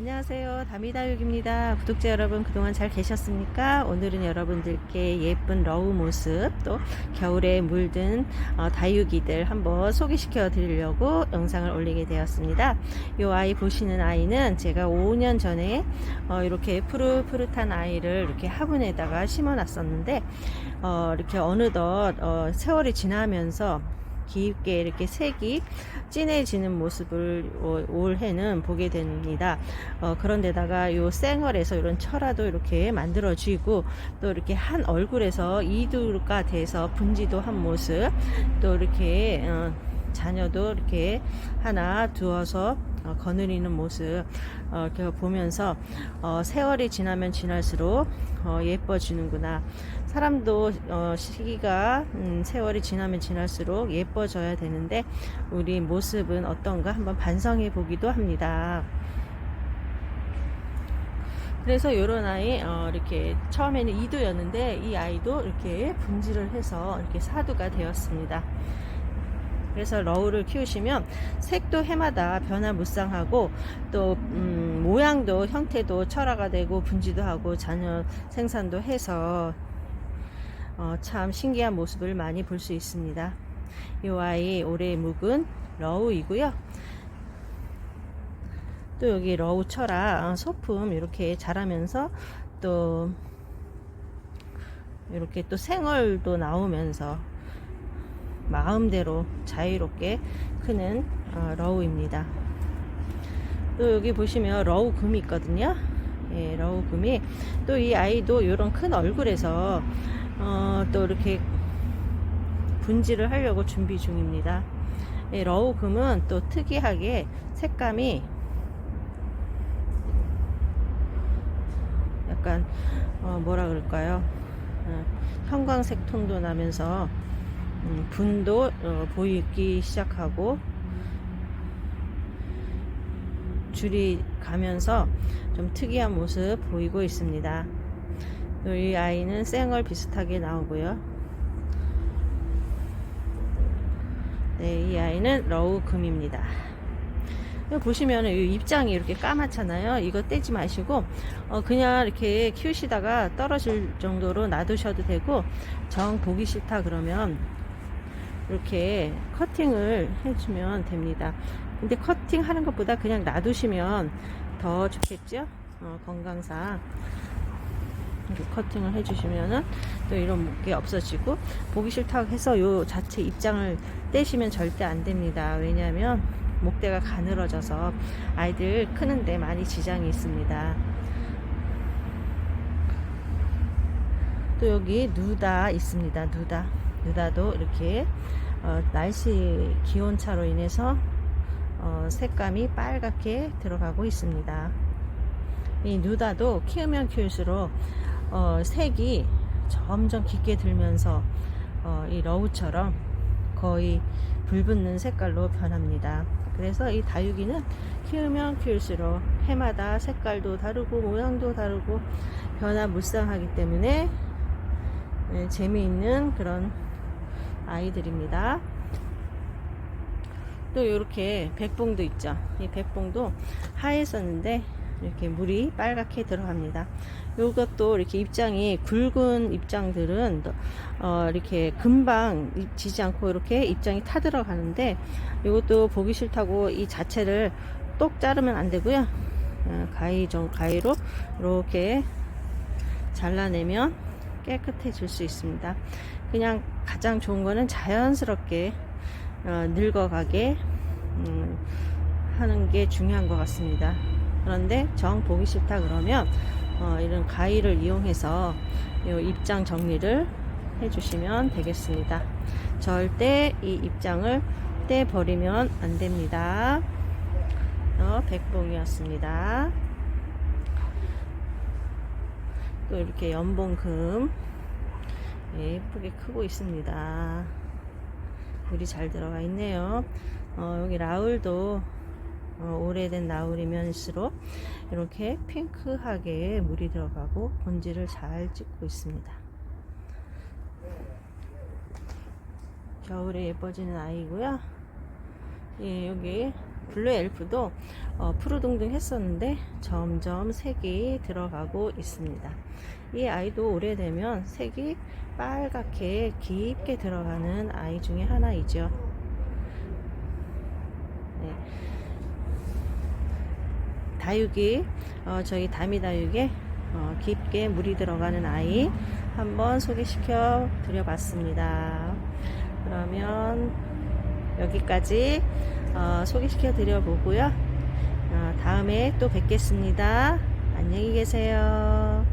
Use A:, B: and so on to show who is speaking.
A: 안녕하세요. 다미다육입니다. 구독자 여러분 그동안 잘 계셨습니까? 오늘은 여러분들께 예쁜 러우 모습 또 겨울에 물든 어, 다육이들 한번 소개시켜 드리려고 영상을 올리게 되었습니다. 이 아이 보시는 아이는 제가 5년 전에 어, 이렇게 푸릇푸릇한 아이를 이렇게 화분에다가 심어 놨었는데 어, 이렇게 어느덧 어, 세월이 지나면서 깊게 이렇게 색이 진해지는 모습을 어, 올해는 보게 됩니다. 어, 그런데다가 요 생얼에서 이런 철화도 이렇게 만들어지고 또 이렇게 한 얼굴에서 이두가 돼서 분지도 한 모습 또 이렇게 어, 자녀도 이렇게 하나 두어서 어, 거느리는 모습 어, 이렇게 보면서 어, 세월이 지나면 지날수록 어, 예뻐지는구나. 사람도 어, 시기가 음, 세월이 지나면 지날수록 예뻐져야 되는데 우리 모습은 어떤가 한번 반성해 보기도 합니다. 그래서 이런 아이 어, 이렇게 처음에는 이두였는데 이 아이도 이렇게 분지를 해서 이렇게 사두가 되었습니다. 그래서 러우를 키우시면 색도 해마다 변화무쌍하고 또 음, 모양도 형태도 철화가 되고 분지도 하고 자녀 생산도 해서 어, 참 신기한 모습을 많이 볼 수 있습니다. 이 아이 올해 묵은 러우이고요. 또 여기 러우 철화 어, 소품 이렇게 자라면서 또 이렇게 또 생얼도 나오면서 마음대로 자유롭게 크는 어, 러우입니다. 또 여기 보시면 러우 금이 있거든요. 예, 러우 금이 또 이 아이도 이런 큰 얼굴에서 어, 또 이렇게 분지를 하려고 준비 중입니다. 예, 러우 금은 또 특이하게 색감이 약간 어, 뭐라 그럴까요? 어, 형광색 톤도 나면서 음, 분도 어, 보이기 시작하고 줄이 가면서 좀 특이한 모습 보이고 있습니다. 이 아이는 생얼 비슷하게 나오고요. 네, 이 아이는 러우 금입니다. 보시면 이 입장이 이렇게 까맣잖아요. 이거 떼지 마시고 어, 그냥 이렇게 키우시다가 떨어질 정도로 놔두셔도 되고 정 보기 싫다 그러면 이렇게 커팅을 해주면 됩니다. 근데 커팅 하는 것보다 그냥 놔두시면 더 좋겠죠? 어, 건강상. 커팅을 해주시면은 또 이런 게 없어지고 보기 싫다고 해서 요 자체 입장을 떼시면 절대 안 됩니다. 왜냐하면 목대가 가늘어져서 아이들 크는데 많이 지장이 있습니다. 또 여기 누다 있습니다. 누다. 누다도 이렇게 어, 날씨 기온차로 인해서 어, 색감이 빨갛게 들어가고 있습니다. 이 누다도 키우면 키울수록 어, 색이 점점 깊게 들면서 어, 이 러우처럼 거의 불붙는 색깔로 변합니다. 그래서 이 다육이는 키우면 키울수록 해마다 색깔도 다르고 모양도 다르고 변화무쌍하기 때문에 네, 재미있는 그런 아이들입니다. 또 이렇게 백봉도 있죠. 이 백봉도 하얘었는데 이렇게 물이 빨갛게 들어갑니다. 이것도 이렇게 입장이 굵은 입장들은 어 이렇게 금방 지지 않고 이렇게 입장이 타 들어가는데 이것도 보기 싫다고 이 자체를 똑 자르면 안 되고요. 어, 가위 정 가위로 이렇게 잘라내면 깨끗해질 수 있습니다. 그냥 가장 좋은 거는 자연스럽게 어, 늙어가게 음, 하는 게 중요한 것 같습니다. 그런데 정 보기 싫다 그러면 어, 이런 가위를 이용해서 입장 정리를 해주시면 되겠습니다. 절대 이 입장을 떼 버리면 안 됩니다. 어, 백봉이었습니다. 또 이렇게 연봉금 예, 예쁘게 크고 있습니다. 물이 잘 들어가 있네요. 어, 여기 라울도 어, 오래된 나울이면일수록 이렇게 핑크하게 물이 들어가고 본질을 잘 찍고 있습니다. 겨울에 예뻐지는 아이고요. 예, 여기 블루 엘프도 어, 푸르둥둥 했었는데 점점 색이 들어가고 있습니다. 이 아이도 오래되면 색이 빨갛게 깊게 들어가는 아이 중에 하나이죠. 네. 다육이 어, 저희 다미 다육에 어, 깊게 물이 들어가는 아이 한번 소개시켜 드려봤습니다. 그러면 여기까지 어, 소개시켜 드려보고요. 어, 다음에 또 뵙겠습니다. 안녕히 계세요.